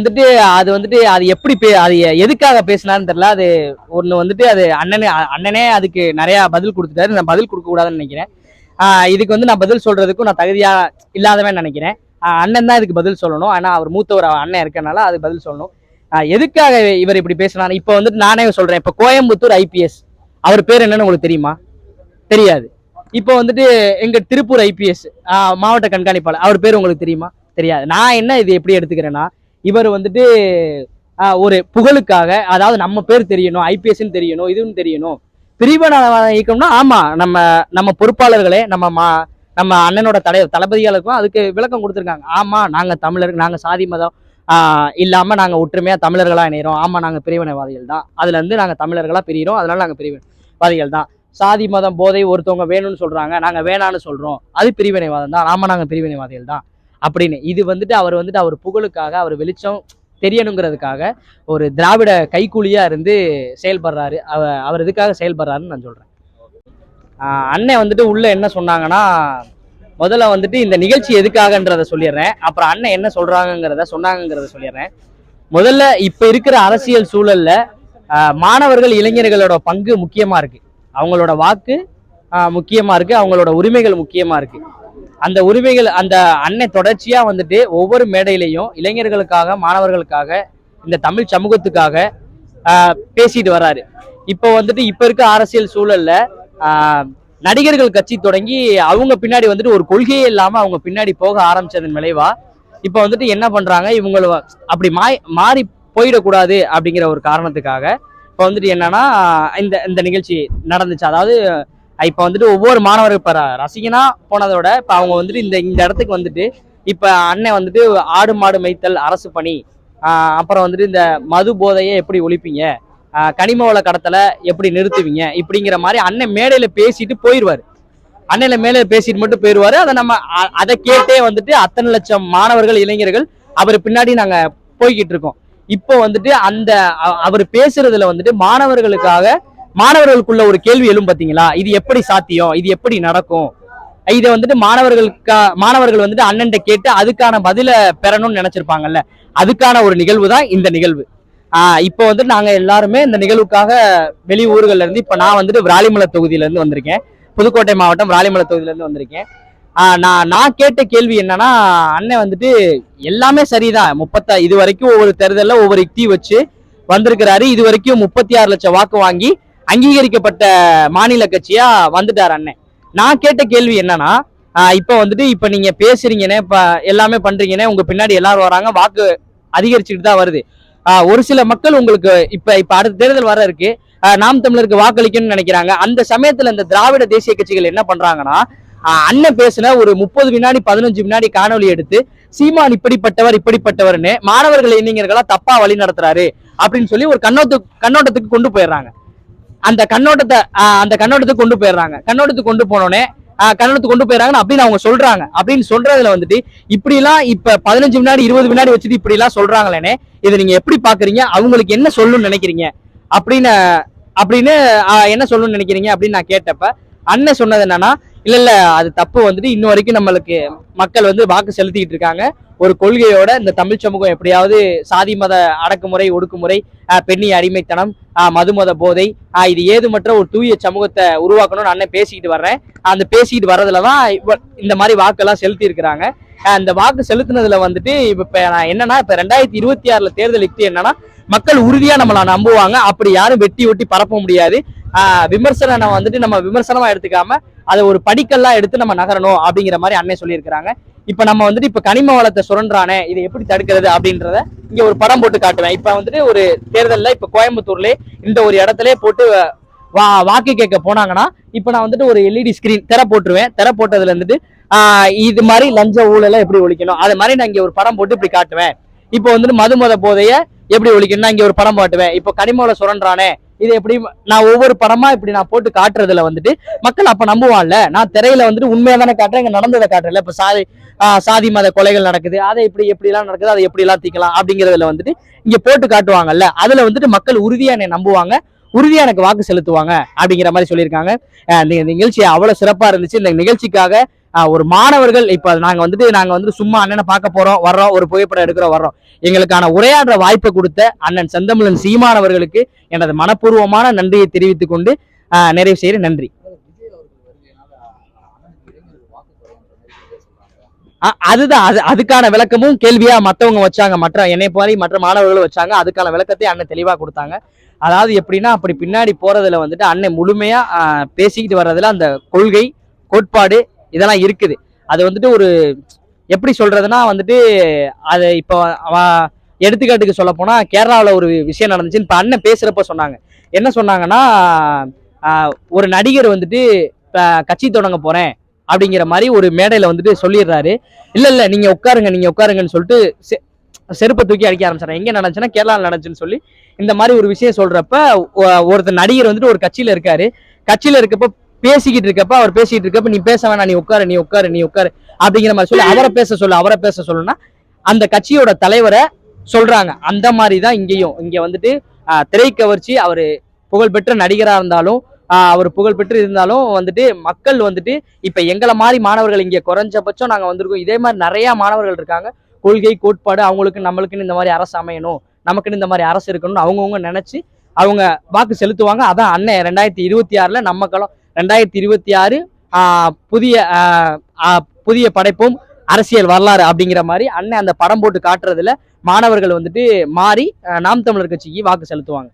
வந்துட்டு அது வந்துட்டு அது எப்படி பே அது எதுக்காக பேசினான்னு தெரியல. அது ஒன்று வந்துட்டு அது அண்ணனே அண்ணனே அதுக்கு நிறையா பதில் கொடுத்துட்டாரு. நான் பதில் கொடுக்கக்கூடாதுன்னு நினைக்கிறேன். இதுக்கு வந்து நான் பதில் சொல்கிறதுக்கும் நான் தகுதியாக இல்லாதவன் நினைக்கிறேன். அண்ணன் தான் இதுக்கு பதில் சொல்லணும். ஆனால் அவர் மூத்தவர் அண்ணன் இருக்கனால அதுக்கு பதில் சொல்லணும். எதுக்காக இவர் இப்படி பேசினார்? இப்போ வந்துட்டு நானே சொல்கிறேன் இப்போ கோயம்புத்தூர் ஐபிஎஸ் அவர் பேர் என்னன்னு உங்களுக்கு தெரியுமா? தெரியாது. இப்போ வந்துட்டு எங்கள் திருப்பூர் ஐபிஎஸ் மாவட்ட கண்காணிப்பாளர். அவர் பேர் உங்களுக்கு தெரியுமா? தெரியாது. நான் என்ன இது எப்படி எடுத்துக்கிறேன்னா இவர் வந்துட்டு ஒரு புகழுக்காக அதாவது நம்ம பேர் தெரியணும் ஐபிஎஸ்ன்னு தெரியணும் இதுன்னு தெரியணும். பிரிவினவாத இயக்கம்னா ஆமாம் நம்ம நம்ம பொறுப்பாளர்களே நம்ம மா நம்ம அண்ணனோட தலை தளபதிகளுக்கும் அதுக்கு விளக்கம் கொடுத்துருக்காங்க. ஆமாம் நாங்கள் தமிழர் நாங்கள் சாதி மதம் இல்லாமல் நாங்கள் ஒற்றுமையாக தமிழர்களாக இணைகிறோம் ஆமாம் நாங்கள் பிரிவினைவாதிகள் தான். அதுலேருந்து நாங்கள் தமிழர்களாக பிரிகிறோம் அதனால நாங்கள் பிரிவினைவாதிகள் தான். சாதி மதம் போதை ஒருத்தவங்க வேணும்னு சொல்கிறாங்க நாங்கள் வேணான்னு சொல்கிறோம் அது பிரிவினைவாதம் தான். ஆமாம் நாங்கள் பிரிவினைவாதிகள் தான். அப்படின்னு. இது வந்துட்டு அவர் வந்துட்டு அவர் புகழுக்காக அவர் வெளிச்சம் தெரியணுங்கிறதுக்காக ஒரு திராவிட கைக்கூலியாக இருந்து செயல்படுறாரு. அவ அவர் இதுக்காக செயல்படுறாருன்னு நான் சொல்கிறேன் அண்ணன் வந்துட்டு உள்ளே என்ன சொன்னாங்கன்னா முதல்ல வந்துட்டு இந்த நிகழ்ச்சி எதுக்காகன்றத சொல்லிடுறேன். அப்புறம் அண்ணன் என்ன சொல்கிறாங்கங்கிறத சொன்னாங்கங்கிறத சொல்லிடுறேன். முதல்ல இப்போ இருக்கிற அரசியல் சூழலில் மாணவர்கள் இளைஞர்களோட பங்கு முக்கியமாக இருக்குது அவங்களோட வாக்கு முக்கியமாக இருக்குது அவங்களோட உரிமைகள் முக்கியமாக இருக்குது அந்த உரிமைகள் அந்த அன்னை தொடர்ச்சியாக வந்துட்டு ஒவ்வொரு மேடையிலையும் இளைஞர்களுக்காக மாணவர்களுக்காக இந்த தமிழ் சமூகத்துக்காக பேசிட்டு வர்றாரு இப்போ வந்துட்டு இப்போ இருக்க அரசியல் சூழல்ல நடிகர்கள் கட்சி தொடங்கி அவங்க பின்னாடி வந்துட்டு ஒரு கொள்கையே இல்லாமல் அவங்க பின்னாடி போக ஆரம்பிச்சதன் விளைவா இப்போ வந்துட்டு என்ன பண்றாங்க? இவங்கள அப்படி மாய் மாறி போயிடக்கூடாது அப்படிங்கிற ஒரு காரணத்துக்காக இப்போ வந்துட்டு என்னன்னா இந்த இந்த நிகழ்ச்சி நடந்துச்சு. அதாவது இப்போ வந்துட்டு ஒவ்வொரு மாணவர் இப்போ ரசிகனா போனதோட இப்போ அவங்க வந்துட்டு இந்த இந்த இடத்துக்கு வந்துட்டு இப்போ அண்ணன் வந்துட்டு ஆடு மாடு மைத்தல் அரசு பணி. அப்புறம் வந்துட்டு இந்த மது போதையை எப்படி ஒழிப்பீங்க? கனிம வள கடத்தலை எப்படி நிறுத்துவீங்க? இப்படிங்கிற மாதிரி அண்ணன் மேடையில் பேசிட்டு போயிடுவாரு அண்ணன்ல மேலே பேசிட்டு மட்டும் போயிடுவாரு அதை நம்ம அதை கேட்டே வந்துட்டு அத்தனை லட்சம் மாணவர்கள் இளைஞர்கள் அவர் பின்னாடி நாங்கள் போய்கிட்டு இருக்கோம். இப்போ வந்துட்டு அந்த அவர் பேசுறதுல வந்துட்டு மாணவர்களுக்காக மாணவர்களுக்குள்ள ஒரு கேள்வி எழும் பார்த்தீங்களா இது எப்படி சாத்தியம்? இது எப்படி நடக்கும்? இதை வந்துட்டு மாணவர்களுக்கா மாணவர்கள் வந்துட்டு அண்ணன்ட்ட கேட்டு அதுக்கான பதில பெறணும்னு நினைச்சிருப்பாங்கல்ல. அதுக்கான ஒரு நிகழ்வு தான் இந்த நிகழ்வு. ஆஹ் இப்போ வந்துட்டு நாங்க எல்லாருமே இந்த நிகழ்வுக்காக வெளி ஊர்கள்ல இருந்து இப்ப நான் வந்துட்டு விராலிமலை தொகுதியில இருந்து வந்திருக்கேன். புதுக்கோட்டை மாவட்டம் விராலிமலை தொகுதியில இருந்து வந்திருக்கேன். நான் நான் கேட்ட கேள்வி என்னன்னா அண்ணன் வந்துட்டு எல்லாமே சரிதான். முப்பத்த இது வரைக்கும் ஒவ்வொரு தேர்தலில் ஒவ்வொரு யுக்தி வச்சு வந்திருக்கிறாரு. இது வரைக்கும் முப்பத்தி ஆறு லட்சம் வாக்கு வாங்கி அங்கீகரிக்கப்பட்ட மாநில கட்சியா வந்துட்டார் அண்ணன் நான் கேட்ட கேள்வி என்னன்னா இப்போ வந்துட்டு இப்ப நீங்க பேசுறீங்கன்னே இப்ப எல்லாமே பண்றீங்கன்னே உங்க பின்னாடி எல்லாரும் வராங்க வாக்கு அதிகரிச்சுட்டு தான் வருது. ஒரு சில மக்கள் உங்களுக்கு இப்ப இப்ப அடுத்த தேர்தல் வர இருக்கு நாம் தமிழருக்கு வாக்களிக்கணும்னு நினைக்கிறாங்க. அந்த சமயத்துல இந்த திராவிட தேசிய கட்சிகள் என்ன பண்றாங்கன்னா அண்ணன் பேசின ஒரு முப்பது வினாடி பதினஞ்சு வினாடி காணொளி எடுத்து சீமான் இப்படிப்பட்டவர் இப்படிப்பட்டவர்னு மாணவர்கள் இளைஞர்களா தப்பா வழி நடத்துறாரு அப்படின்னு சொல்லி ஒரு கண்ணோட்டு கண்ணோட்டத்துக்கு கொண்டு போயிடுறாங்க. அந்த கண்ணோட்டத்தை அந்த கண்ணோட்டத்துக்கு கொண்டு போயிடுறாங்க. கண்ணோட்டத்துக்கு கொண்டு போனோடனே ஆஹ் கண்ணோட்டத்துக்கு கொண்டு போயிடுறாங்கன்னு அப்படின்னு அவங்க சொல்றாங்க. அப்படின்னு சொல்றதுல வந்துட்டு இப்படி எல்லாம் இப்ப பதினஞ்சு வினாடி இருபது வினாடி வச்சுட்டு இப்படி எல்லாம் சொல்றாங்களேனே இதை நீங்க எப்படி பாக்குறீங்க? அவங்களுக்கு என்ன சொல்லணும்னு நினைக்கிறீங்க? அப்படின்னு அப்படின்னு என்ன சொல்லணும்னு நினைக்கிறீங்க? அப்படின்னு நான் கேட்டப்ப அண்ணன் சொன்னது என்னன்னா இல்ல இல்ல அது தப்பு வந்துட்டு இன்ன வரைக்கும் நம்மளுக்கு மக்கள் வந்து வாக்கு செலுத்திக்கிட்டு இருக்காங்க. ஒரு கொள்கையோட இந்த தமிழ் சமூகம் எப்படியாவது சாதி மத அடக்குமுறை ஒடுக்குமுறை பெண்ணி அடிமைத்தனம் ஆஹ் மது மத போதை இது ஏதுமற்ற ஒரு தூய சமூகத்தை உருவாக்கணும்னு அண்ணன் பேசிக்கிட்டு வர்றேன். அந்த பேசிக்கிட்டு வர்றதுல தான் இந்த மாதிரி வாக்கெல்லாம் செலுத்தி இருக்கிறாங்க அந்த வாக்கு செலுத்தினதுல வந்துட்டு இப்ப நான் என்னன்னா இப்ப ரெண்டாயிரத்தி இருபத்தி ஆறுல தேர்தல் யுக்தி என்னன்னா மக்கள் உறுதியா நம்மளை நம்புவாங்க. அப்படி யாரும் வெட்டி ஒட்டி பரப்ப முடியாது. விமர்சனம் வந்துட்டு நம்ம விமர்சனமா எடுத்துக்காம அதை ஒரு படிக்கல்லாம் எடுத்து நம்ம நகரணும் அப்படிங்கிற மாதிரி அண்ணன் சொல்லியிருக்கிறாங்க. இப்ப நம்ம வந்துட்டு இப்ப கனிம வளத்தை சுரண்டானே இதை எப்படி தடுக்கிறது அப்படின்றத இங்க ஒரு படம் போட்டு காட்டுவேன். இப்ப வந்துட்டு ஒரு தேர்தல்ல இப்ப கோயம்புத்தூர்ல இந்த ஒரு இடத்துல போட்டு வா வாக்கு கேட்க போனாங்கன்னா இப்ப நான் வந்துட்டு ஒரு எல்இடி ஸ்கிரீன் திற போட்டுருவேன். திற போட்டதுல இருந்துட்டு இது மாதிரி லஞ்ச ஊழலை எப்படி ஒழிக்கணும்? அது மாதிரி நான் இங்க ஒரு படம் போட்டு இப்படி காட்டுவேன். இப்போ வந்துட்டு மது மத போதைய எப்படி ஒழிக்கணும்னா இங்கே இங்க ஒரு படம் காட்டுவேன். இப்போ கனிமவள சுரண்டானே இது எப்படி நான் ஒவ்வொரு படமா இப்படி நான் போட்டு காட்டுறதுல வந்துட்டு மக்கள் அப்ப நம்புவான்ல. நான் திரையில வந்துட்டு உண்மையா தானே காட்டுறேன் இங்க நடந்ததை காட்டுறேன் இப்ப சாதி சாதி மத கொலைகள் நடக்குது. அதை இப்படி எப்படி எல்லாம் நடக்குது அதை எப்படி எல்லாம் தீக்கலாம் அப்படிங்கறதுல வந்துட்டு இங்க போட்டு காட்டுவாங்கல்ல. அதுல வந்துட்டு மக்கள் உறுதியா என்னை நம்புவாங்க. உறுதியா எனக்கு வாக்கு செலுத்துவாங்க அப்படிங்கிற மாதிரி சொல்லியிருக்காங்க. இந்த நிகழ்ச்சி அவ்வளவு சிறப்பா இருந்துச்சு. இந்த நிகழ்ச்சிக்காக ஒரு மாணவர்கள் இப்போ நாங்கள் வந்துட்டு நாங்கள் வந்து சும்மா அண்ணனை பார்க்க போகிறோம் வர்றோம் ஒரு புகைப்படம் எடுக்கிறோம் வர்றோம். எங்களுக்கான உரையாடுற வாய்ப்பை கொடுத்த அண்ணன் செந்தமிழன் சீமானவர்களுக்கு எனது மனப்பூர்வமான நன்றியை தெரிவித்துக் கொண்டு நிறைவு செய்கிறேன். நன்றி. அ- அதுதான். அது அதுக்கான விளக்கமும் கேள்வியா மற்றவங்க வச்சாங்க. மற்ற என்னை மாதிரி மற்ற மாணவர்களும் வச்சாங்க. அதுக்கான விளக்கத்தை அண்ணன் தெளிவாக கொடுத்தாங்க. அதாவது எப்படின்னா அப்படி பின்னாடி போறதுல வந்துட்டு அண்ணன் முழுமையா பேசிக்கிட்டு வர்றதுல அந்த கொள்கை கோட்பாடு இதெல்லாம் இருக்குது. அது வந்துட்டு ஒரு எப்படி சொல்கிறதுனா வந்துட்டு அது இப்போ எடுத்துக்காட்டுக்கு சொல்ல போனால் கேரளாவில் ஒரு விஷயம் நடந்துச்சு இப்போ அண்ணன் பேசுகிறப்ப சொன்னாங்க. என்ன சொன்னாங்கன்னா ஒரு நடிகர் வந்துட்டு இப்போ கட்சி தொடங்க போகிறேன் அப்படிங்கிற மாதிரி ஒரு மேடையில் வந்துட்டு சொல்லிடுறாரு. இல்லை இல்லை நீங்கள் உட்காருங்க நீங்கள் உட்காருங்கன்னு சொல்லிட்டு செ- செருப்பை தூக்கி அடிக்க ஆரம்பிச்சாங்க எங்கே நடந்துச்சுன்னா கேரளாவில் நடந்துச்சுன்னு சொல்லி இந்த மாதிரி ஒரு விஷயம் சொல்கிறப்ப ஒ- ஒருத்தர் நடிகர் வந்துட்டு ஒரு கட்சியில் இருக்காரு. கட்சியில் இருக்கப்போ பேசிக்கிட்டு இருக்கப்ப அவர் பேசிக்கிட்டு இருக்கப்ப நீ பேச வேணாம் நீ உட்காரு நீ உட்காரு நீ உட்காரு. அப்படிங்கிற மாதிரி சொல்லி அவரை பேச சொல்லு அவரை பேச சொல்லுன்னா அந்த கட்சியோட தலைவரை சொல்றாங்க. அந்த மாதிரி தான் இங்கேயும். இங்க வந்துட்டு திரை திரைக்கவர்ச்சி அவரு புகழ்பெற்ற நடிகரா இருந்தாலும் அவர் புகழ்பெற்று இருந்தாலும் வந்துட்டு மக்கள் வந்துட்டு இப்ப எங்களை மாதிரி மாணவர்கள் இங்கே குறைஞ்சபட்சம் நாங்க வந்திருக்கோம். இதே மாதிரி நிறைய மாணவர்கள் இருக்காங்க. கொள்கை கோட்பாடு அவங்களுக்கு நம்மளுக்குன்னு இந்த மாதிரி அரசு அமையணும். நமக்குன்னு இந்த மாதிரி அரசு இருக்கணும்னு அவங்கவுங்க நினைச்சு அவங்க வாக்கு செலுத்துவாங்க. அதான் அண்ணன் ரெண்டாயிரத்தி இருபத்தி ஆறுல நம்ம களம் ரெண்டாயிரத்தி இருபத்தி ஆறு புதிய புதிய படைப்பும் அரசியல் வரலாறு அப்படிங்கிற மாதிரி அண்ணன் அந்த படம் போட்டு காட்டுறதுல மாணவர்கள் வந்துட்டு மாறி நாம் தமிழர் கட்சிக்கு வாக்கு செலுத்துவாங்க.